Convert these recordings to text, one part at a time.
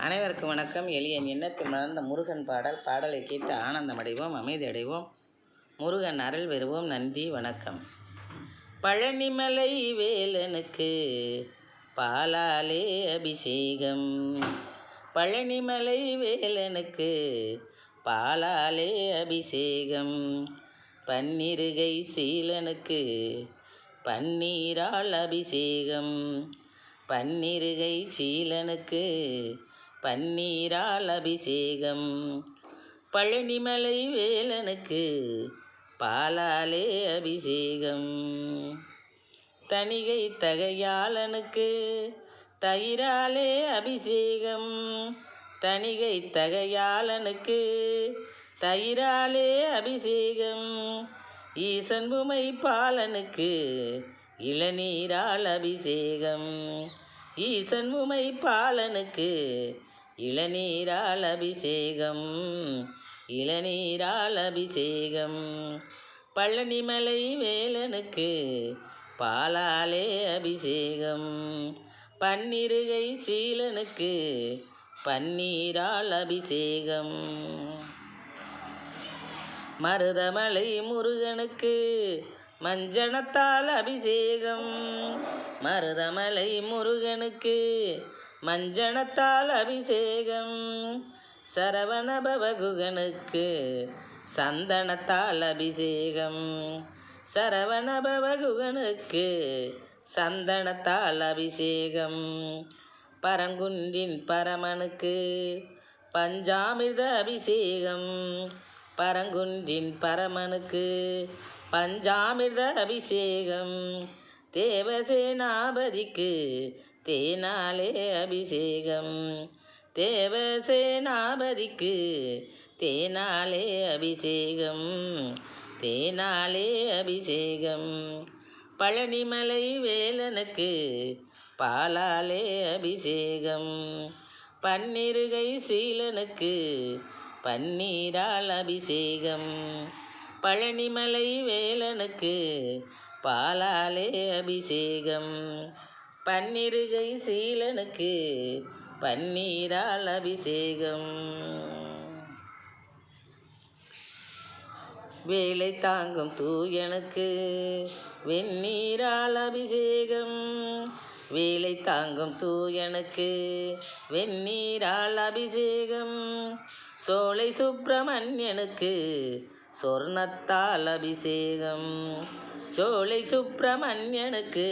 அனைவருக்கும் வணக்கம். எளியன் எண்ணத்தில் மலர்ந்த முருகன் பாடல். பாடலை கேட்டு ஆனந்தம் அடைவோம் அமைதி அடைவோம். முருகன் அருள் பெறுவோம். நன்றி வணக்கம். பழனிமலை வேலனுக்கு பாலாலே அபிஷேகம். பழனிமலை வேலனுக்கு பாலாலே அபிஷேகம். பன்னிருகை சீலனுக்கு பன்னீரால் அபிஷேகம். பன்னிருகை சீலனுக்கு பன்னீரால் அபிஷேகம். பழனிமலை வேலனுக்கு பாலாலே அபிஷேகம். தணிகை தகையாளனுக்கு தயிராலே அபிஷேகம். தணிகை தகையாளனுக்கு தயிராலே அபிஷேகம். ஈசன் பாலனுக்கு இளநீரால் அபிஷேகம். ஈசன் உமை பாலனுக்கு இளநீரால் அபிஷேகம். இளநீரால் அபிஷேகம். பழனிமலை வேலனுக்கு பாலாலே அபிஷேகம். பன்னிருகை சீலனுக்கு பன்னீரால் அபிஷேகம். மருதமலை முருகனுக்கு மஞ்சனத்தால் அபிஷேகம். மருதமலை முருகனுக்கு மஞ்சனத்தால் அபிஷேகம். சரவணபவகுகனுக்கு சந்தனத்தால் அபிஷேகம். சரவணபவகுகனுக்கு சந்தனத்தால் அபிஷேகம். பரங்குன்றின் பரமனுக்கு பஞ்சாமிர்த அபிஷேகம். பரங்குன்றின் பரமனுக்கு பஞ்சாமிர்த அபிஷேகம் தேவசேனாபதிக்கு தேனாலே அபிஷேகம். தேவசேனாபதிக்கு தேனாலே அபிஷேகம். தேனாலே அபிஷேகம். பழனிமலை வேலனுக்கு பாலாலே அபிஷேகம். பன்னிருகை சீலனுக்கு பன்னீரால் அபிஷேகம். பழனிமலை வேலனுக்கு பாலாலே அபிஷேகம். பன்னிருகை சீலனுக்கு பன்னீரால் அபிஷேகம். வேலை தாங்கும் தூயனுக்கு வெந்நீரால் அபிஷேகம். வேலை தாங்கும் தூயனுக்கு வெந்நீரால் அபிஷேகம். சோலை சுப்பிரமணியனுக்கு சொர்ணத்தால் அபிஷேகம். சோலை சுப்பிரமணியனுக்கு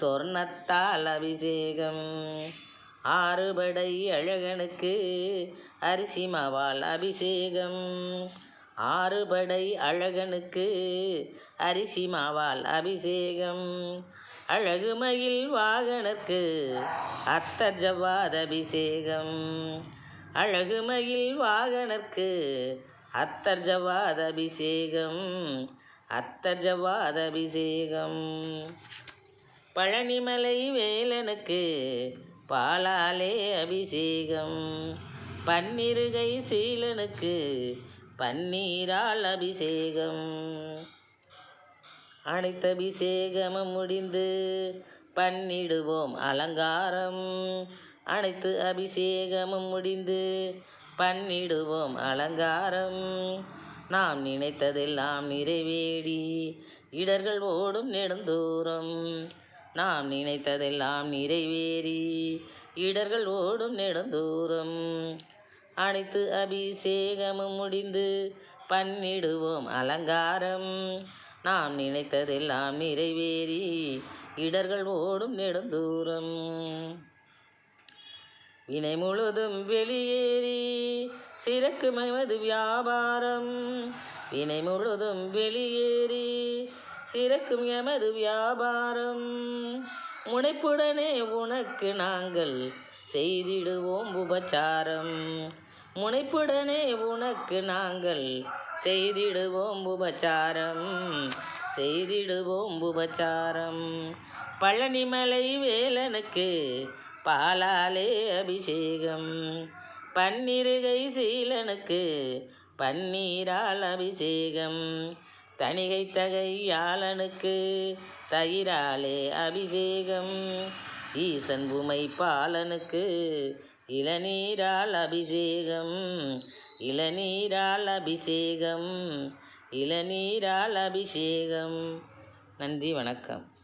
சொர்ணத்தால் அபிஷேகம். ஆறுபடை அழகனுக்கு அரிசிமவால் அபிஷேகம். ஆறுபடை அழகனுக்கு அரிசிமாவால் அபிஷேகம். அழகு மயில் வாகனுக்கு அத்தர்ஜவாத அபிஷேகம். அழகுமயில் வாகனர்க்கு அத்தர் ஜவ்வாத் அபிஷேகம் அத்தர் ஜவ்வாத் அபிஷேகம். பழனிமலை வேலனுக்கு பாலாலே அபிஷேகம். பன்னிருகை சீலனுக்கு பன்னீரால் அபிஷேகம். அனைத்து அபிஷேகமும் முடிந்து பண்ணிடுவோம் அலங்காரம். அனைத்து அபிஷேகமும் முடிந்து பண்ணிடுவோம் அலங்காரம். நாம் நினைத்ததெல்லாம் நிறைவேறி இடர்கள் ஓடும் நெடுந்தூரம். நாம் நினைத்ததெல்லாம் நிறைவேறி இடர்கள் ஓடும் நெடுந்தூரம். அனைத்து அபிஷேகமும் முடிந்து பண்ணிடுவோம் அலங்காரம். நாம் நினைத்ததெல்லாம் நிறைவேறி இடர்கள் ஓடும் நெடுந்தூரம். வினை முழுதும் வெளியேறி சிறக்கும் எமது வியாபாரம். வினை முழுதும் வெளியேறி சிறக்கும் எமது வியாபாரம். முனைப்புடனே உனக்கு நாங்கள் செய்திடுவோம் உபச்சாரம். முனைப்புடனே உனக்கு நாங்கள் செய்திடுவோம் உபச்சாரம். செய்திடுவோம் உபச்சாரம். பழனிமலை வேலனுக்கு பாலாலே அபிஷேகம். பன்னிருகை சீலனுக்கு பன்னீரால் அபிஷேகம். தணிகை தகையாளனுக்கு தயிராலே அபிஷேகம். ஈசன் உமை பாலனுக்கு இளநீரால் அபிஷேகம். இளநீரால் அபிஷேகம். இளநீரால் அபிஷேகம். நன்றி வணக்கம்.